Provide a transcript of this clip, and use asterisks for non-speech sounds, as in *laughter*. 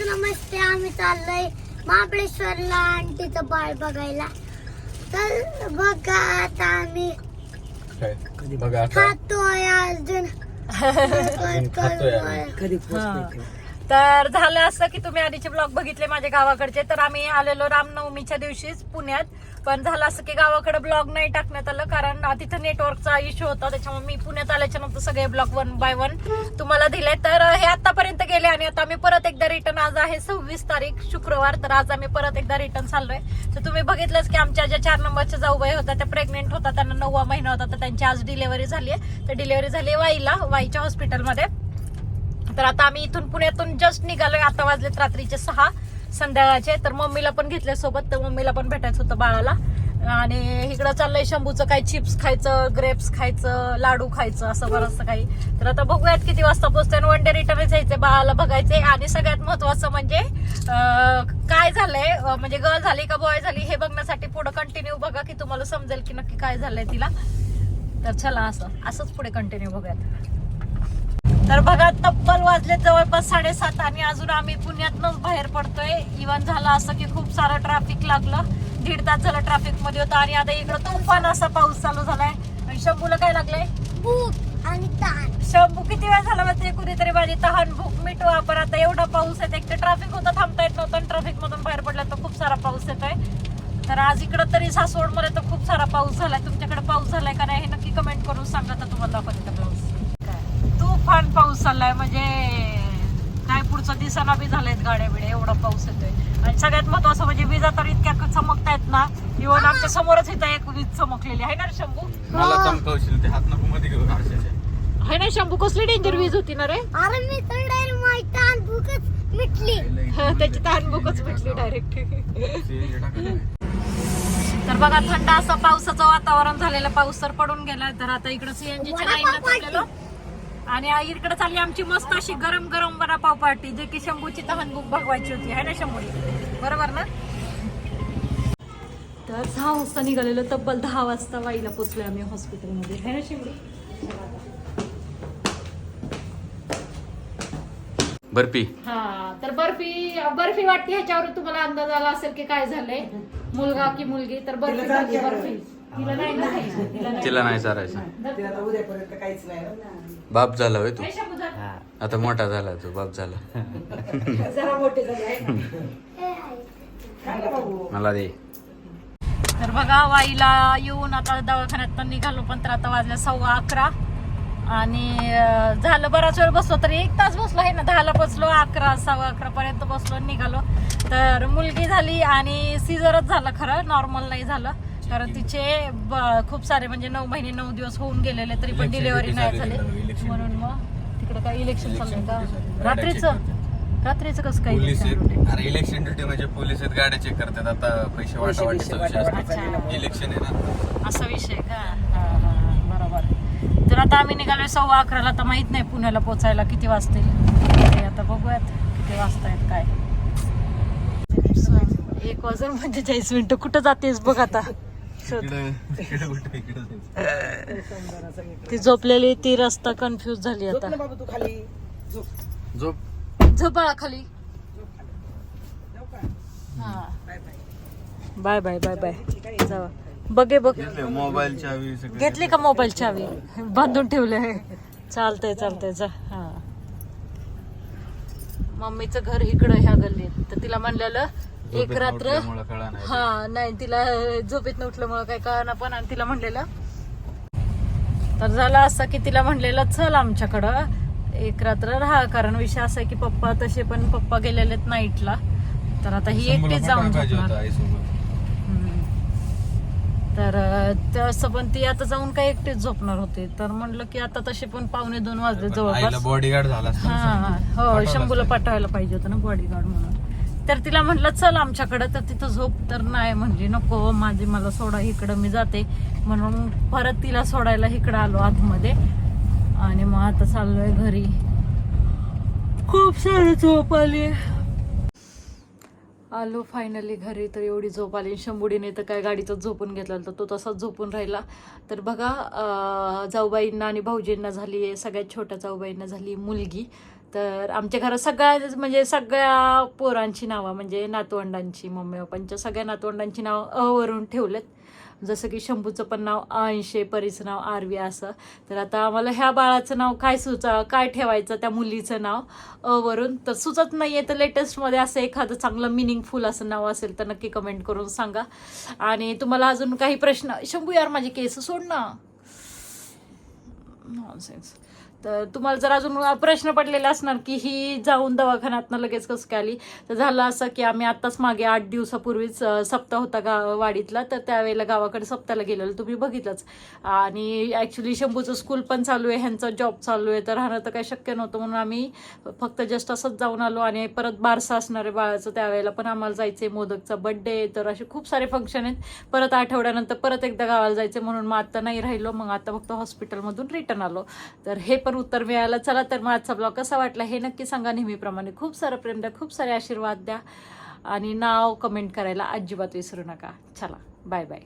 नमस्ते आम्ही चाललोय महाबळेश्वरला आंटीचं बाळ बघायला. तर बघा आता आम्ही काय? बघा आता. खातोय अजून. अजून *laughs* खातोय आम्ही. कधी तर झालं असं की तुम्ही आधीचे ब्लॉग बघितले माझ्या गावाकडचे. तर आम्ही आलेलो रामनवमीच्या दिवशीच पुण्यात. पण झालं असं की गावाकडे ब्लॉग नाही टाकण्यात आलं कारण तिथं नेटवर्कचा इश्यू होता. त्याच्यामुळे मी पुण्यात आल्याच्यानंतर सगळे ब्लॉग वन बाय वन तुम्हाला दिले. तर हे आतापर्यंत गेले आणि आता आम्ही परत एकदा रिटर्न आज आहे सव्वीस तारीख शुक्रवार. तर आज आम्ही परत एकदा रिटर्न चाललोय. तर तुम्ही बघितलंच की आमच्या ज्या चार नंबरच्या जाऊबाई होत्या त्या प्रेग्नेंट होता त्यांना नववा महिना होता. तर त्यांची आज डिलेव्हरी झाली आहे तर डिलेव्हरी झाली आहे वाईला वाईच्या हॉस्पिटलमध्ये तर आता आम्ही इथून पुण्यातून जस्ट निघालोय. आता वाजलेत रात्रीचे सहा संध्याकाळचे. तर मम्मीला पण घेतले सोबत. तर मम्मीला पण भेटायचं होतं बाळाला. आणि इकडं चाललंय शंभूचं काही चिप्स खायचं ग्रेप्स खायचं लाडू खायचं असं बरंचसं काही. तर आता बघूयात किती वाजता पोहोचतोय. वन डे रिटर्न यायचे बाळाला बघायचे आणि सगळ्यात महत्वाचं म्हणजे काय झालंय? म्हणजे गर्ल झाली का बॉय झाली हे बघण्यासाठी पुढे कंटिन्यू बघा की तुम्हाला समजेल की नक्की काय झालंय तिला. तर चला असं असंच पुढे कंटिन्यू बघूयात. तर बघा तब्बल वाजले जवळपास साडेसात आणि अजून आम्ही पुण्यातनच बाहेर पडतोय. इव्हन झालं असं की खूप सारं ट्रॅफिक लागलं. दीड तास झालं ट्रॅफिकमध्ये होतं आणि आता इकडं तुफान असा पाऊस चालू झालाय. आणि शंभूला काय लागलंय? भूक आणि ताण. शंभू किती वेळ झाला माहिती कुणीतरी माझी तहान भूक मिटवा. पण आता एवढा पाऊस येत एक तर ट्रॅफिक होतं थांबता येत नव्हतं ट्रॅफिक मधून बाहेर पडलं तर खूप सारा पाऊस येतोय. तर आज इकडं तरी सासवडमध्ये तर खूप सारा पाऊस झालाय. तुमच्याकडे पाऊस झालाय का नाही हे नक्की कमेंट करून सांगा. तर तुम्हाला दाखवते. पाऊस तुफान पाऊस चाललाय म्हणजे काय पुढचा दिसाना बी झालेत गाड्या बिड्या एवढा पाऊस येतोय. आणि सगळ्यात महत्वाचं म्हणजे विजा तर इतक्या चमकतायत ना इव्हन आमच्या समोरच इथं एक वीज चमकलेली आहे. ना रे शंभू? मला चमकवशील ते हात नको मध्ये घेऊन आरशाचे. आहे ना शंभू कसली डेंजर वीज होती ना रे? अरे मी तर डायरेक्ट माझी ताण भूकच मिटली त्याची तहान बुकच भेटली डायरेक्ट. तर बघा थंड असं पावसाचं वातावरण झालेलं पाऊस तर पडून गेलाय. तर आता इकडे सीएनजीच्या चाललेलो. आणि इकडे चालली आमची मस्त अशी गरम गरम वडापाव पार्टी जे की शंभूची तहान बुक भगवायची होती आहे ना शंभूची बरोबर ना? तर सहा वाजता निघालेलो तब्बल दहा वाजता वाईला पोचलोय आम्ही हॉस्पिटलमध्ये आहे ना शंभू बर्फी. हा तर बर्फी बर्फी वाटते ह्याच्यावर तुम्हाला अंदाज आला असेल की काय झालंय? मुलगा की मुलगी तर बर्फी झाली बर्फी. तिला नाही. तिला नाही. तिला नाही चारायचं ते आता उद्यापर्यंत काहीच नाही. बाप झाला होय तू. आता मोठा झाला तू बाप झाला. जरा मोठे झाले. आहे ना. सांगा भाऊ मला दे. तर बघा वाईला येऊन आता दवाखान्यात पण निघालो पण तर आता वाजल्या सव्वा अकरा. आणि अं, झालं बराच वेळ बसलो तरी एक तास बसलो आहे ना. दहाला बसलो अकरा सव्वा अकरा पर्यंत बसलो आणि निघालो. तर मुलगी झाली आणि सिझरच झालं खरं नॉर्मल नाही झालं. कारण तिचे खूप सारे म्हणजे नऊ महिने नऊ दिवस होऊन गेलेले तरी पण डिलिव्हरी नाही झाली. म्हणून मग तिकडे काय इलेक्शन चाललंय का. रात्रीचं. रात्रीचं कसं काय पोलीस? आहेत. अरे इलेक्शन ड्युटी म्हणजे पोलीस आहेत गाड्या चेक करतात. आता पैसे वाटावाटीचा विषय असतो. इलेक्शन आहे ना. असा विषय का? हा, हा, हा, बरोबर. तर आता आम्ही निघालोय सव्वा अकराला. आता माहीत नाही पुण्याला पोचायला किती वाजतील. आता बघूयात किती वाजतायत काय. एक वाजून पंचेचाळीस मिनिटं. कुठं जातेस बघ आता? शोध. ती झोपलेली ती रस्ता कन्फ्युज झाली आता. बाबा तू खाली. झोप. झोपाळा खाली. हा. Bye bye. Bye bye bye bye. जावा. बघे बघ. मोबाईल चावी सगळं? घेतली का मोबाईल चावी? बांधून ठेवले. चालतंय चालतंय. जा. हा. मम्मीचं घर इकडं ह्या गल्लीत. तर तिला म्हणलेलं एक रात्र. हा नाही तिला झोपेत नव्हल्यामुळं काय कळना पण आणि तिला म्हणलेलं. तर झालं असं की तिला म्हणलेलं चल आमच्याकडं एक रात्र राहा. कारण विषय असा की पप्पा तसे पण पप्पा गेलेलेत नाईटला. तर आता ही एकटीच जाऊन. तर अं, तसं पण ती आता जाऊन काय एकटीच झोपणार होते. तर म्हणलं की आता तसे पण पावणे दोन वाजले जवळपास. बॉडीगार्ड झाला ना हा. हो. शंभूला. पाठवायला पाहिजे. होतं ना बॉडीगार्ड म्हणून. तर तिला म्हटलं चल आमच्याकडे. तर तिथं झोप तर नाही म्हणजे नको माझी मला सोडा इकडं मी जाते. म्हणून परत तिला सोडायला इकडं आलो आतमध्ये. आणि मग आता चाललोय घरी. खूप सारी झोप आली. आलो फायनली घरी. तर एवढी झोप आली. शंभुडीने तर काय गाडीतच झोपून घेतला तर तो तसाच झोपून राहिला. तर बघा जाऊबाईंना आणि भाऊजींना झाली आहे सगळ्यात छोट्या जाऊबाईंना झाली मुलगी. तर आमच्या घरात सगळ्या म्हणजे सगळ्या पोरांची नावं म्हणजे नातवंडांची मम्मी पप्पांच्या सगळ्या नातवंडांची नावं अ वरून ठेवलेत. जसं की शंभूचं पण नाव अंशे परीचं नाव आरवी असं. तर आता आम्हाला ह्या बाळाचं नाव काय सुचा काय ठेवायचं त्या मुलीचं नाव अ वरून. तर सुचत नाही आहे तर लेटेस्टमध्ये असं एखादं चांगलं मिनिंगफुल असं नाव असेल तर नक्की कमेंट करून सांगा. आणि तुम्हाला अजून काही प्रश्न शंभू यार माझे केस सोड ना. नॉनसेन्स तर तुम्हाला जर अजून प्रश्न पडलेला असणार की ही जाऊन दवाखान्यातनं लगेच कसं काय आली? तर झालं असं की आम्ही आत्ताच मागे आठ दिवसापूर्वीच सप्ताह होता गा वाडीतला. तर त्यावेळेला गावाकडे सप्ताहाला गेलेलं. तुम्ही बघितलंच. आणि ॲक्च्युली शंभूचं स्कूल पण चालू आहे. ह्यांचा जॉब चालू आहे. तर राहणं तर काही शक्य नव्हतं. म्हणून आम्ही फक्त जस्ट असंच जाऊन आलो. आणि परत बारसा असणार आहे बाळाचं. त्यावेळेला पण आम्हाला जायचं आहे मोदकचा बड्डे तर असे खूप सारे फंक्शन आहेत. परत आठवड्यानंतर परत एकदा गावाला जायचं म्हणून मग आता नाही राहिलो. मग आता फक्त हॉस्पिटलमधून रिटर्न आलो. तर हे पण उत्तर मिळालं. चला तर मग आजचा ब्लॉग कसा वाटला हे नक्की सांगा. नेहमीप्रमाणे खूप सारं प्रेम द्या खूप सारे आशीर्वाद द्या. आणि नाव कमेंट करायला अजिबात विसरू नका. चला बाय बाय.